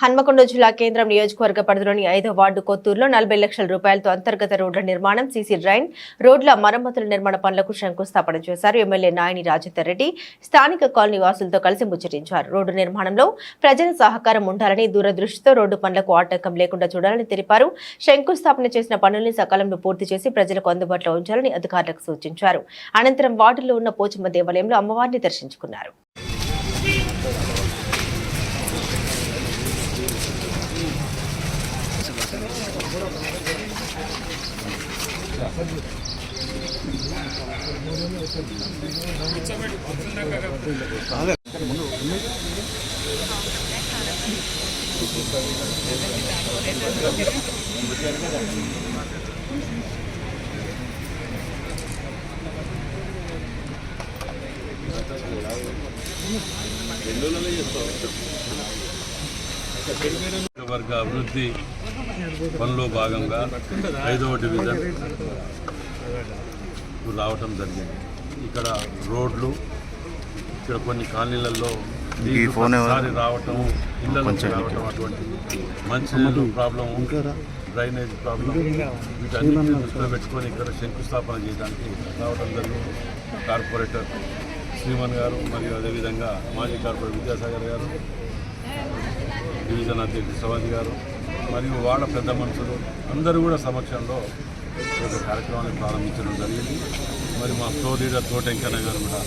హన్మకొండ జిల్లా కేంద్రం నియోజకవర్గ పరిధిలోని ఐదో వార్డు కొత్తూరులో నలభై లక్షల రూపాయలతో అంతర్గత రోడ్ల నిర్మాణం సీసీ డ్రైన్ రోడ్ల మరమ్మతుల నిర్మాణ పనులకు శంకుస్థాపన చేశారు. ఎమ్మెల్యే నాయని రాజేందర్ రెడ్డి స్థానిక కాలనీ వాసులతో కలిసి ముచ్చటించారు. రోడ్డు నిర్మాణంలో ప్రజల సహకారం ఉండాలని దూరదృష్టితో రోడ్డు పనులకు ఆటంకం లేకుండా చూడాలని తెలిపారు. శంకుస్థాపన చేసిన పనుల్ని సకాలంలో పూర్తి చేసి ప్రజలకు అందుబాటులో ఉంచాలని అధికారులకు సూచించారు. అనంతరం వార్డులో ఉన్న పోచమ్మ దేవాలయంలో అమ్మవారిని దర్శించుకున్నారు. వర్గ అభివృద్ధి పనిలో భాగంగా ఐదవ డివిజన్ రావటం జరిగింది. ఇక్కడ రోడ్లు ఇక్కడ కొన్ని కాలనీలలో? ప్రతిసారి రావటం ఇళ్ళకి రావటం అటువంటి మంచి ప్రాబ్లం డ్రైనేజ్ ప్రాబ్లం వీటన్నిటిని దృష్టిలో పెట్టుకొని ఇక్కడ శంకుస్థాపన చేయడానికి రావడం జరిగింది. కార్పొరేటర్ శ్రీమన్ గారు మరియు అదేవిధంగా మాజీ కార్పొరేటర్ విద్యాసాగర్ గారు డివిజన్ అధ్యక్షుడు సవాజీ గారు మరియు వాళ్ళ పెద్ద మనుషులు అందరూ కూడా సమక్షంలో ఒక కార్యక్రమాన్ని ప్రారంభించడం జరిగింది. మరి మా ఫ్లో లీడర్ తోటెంకన్న గారు కూడా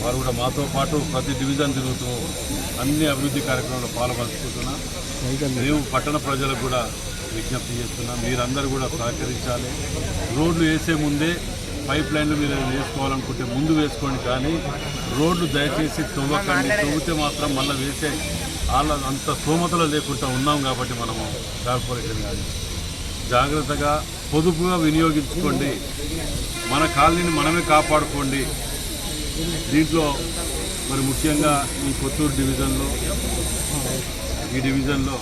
వారు కూడా మాతో పాటు ప్రతి డివిజన్ తిరుగుతూ అన్ని అభివృద్ధి కార్యక్రమంలో పాల్పంచుకుంటున్నా. మేము పట్టణ ప్రజలకు కూడా విజ్ఞప్తి చేస్తున్నాం మీరందరూ కూడా సహకరించాలి. రోడ్లు వేసే ముందే పైప్ లైన్లు మీరు వేసుకోవాలనుకుంటే ముందు వేసుకోండి కానీ రోడ్లు దయచేసి తవ్వకండి. తవ్వితే మాత్రం మళ్ళీ వేసే వాళ్ళ అంత స్తోమతలో లేకుండా ఉన్నాం కాబట్టి మనము కార్పొరేషన్ కానీ జాగ్రత్తగా పొదుపుగా వినియోగించుకోండి. మన కాలనీని మనమే కాపాడుకోండి. దీంట్లో మరి ముఖ్యంగా ఈ కొత్తూరు డివిజన్లో ఈ డివిజన్లో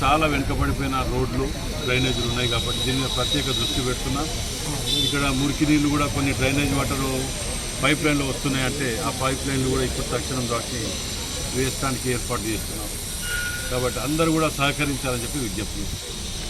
చాలా వెనుకబడిపోయిన రోడ్లు డ్రైనేజీలు ఉన్నాయి కాబట్టి దీని మీద ప్రత్యేక దృష్టి పెడుతున్నాం. ఇక్కడ మురికి నీళ్ళు కూడా కొన్ని డ్రైనేజ్ వాటర్ పైప్ లైన్లో వస్తున్నాయంటే ఆ పైప్ లైన్లు కూడా ఇప్పుడు తక్షణం దాటి వేయడానికి ఏర్పాటు చేస్తున్నాం. కాబట్టి అందరూ కూడా సహకరించాలని చెప్పి విజ్ఞప్తి చేస్తున్నాం.